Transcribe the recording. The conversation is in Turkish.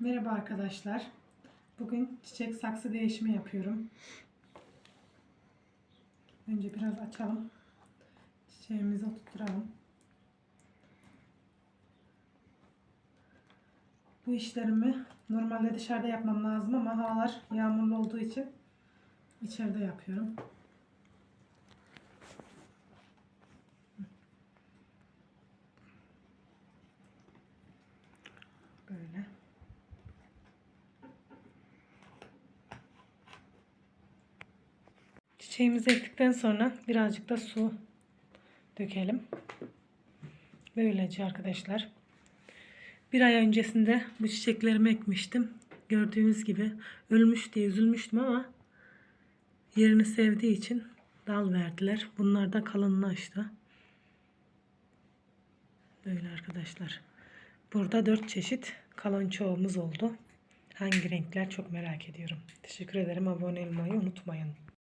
Merhaba arkadaşlar. Bugün çiçek saksı değişimi yapıyorum. Önce biraz açalım. Çiçeğimizi oturtturalım. Bu işlerimi normalde dışarıda yapmam lazım ama havalar yağmurlu olduğu için içeride yapıyorum. Böyle. Çiçeğimizi ektikten sonra birazcık da su dökelim. Böylece arkadaşlar. Bir ay öncesinde bu çiçeklerimi ekmiştim. Gördüğünüz gibi ölmüş diye üzülmüştüm ama yerini sevdiği için dal verdiler. Bunlar da kalınlaştı. Böyle arkadaşlar. Burada dört çeşit kalonçoğumuz oldu. Hangi renkler çok merak ediyorum. Teşekkür ederim. Abone olmayı unutmayın.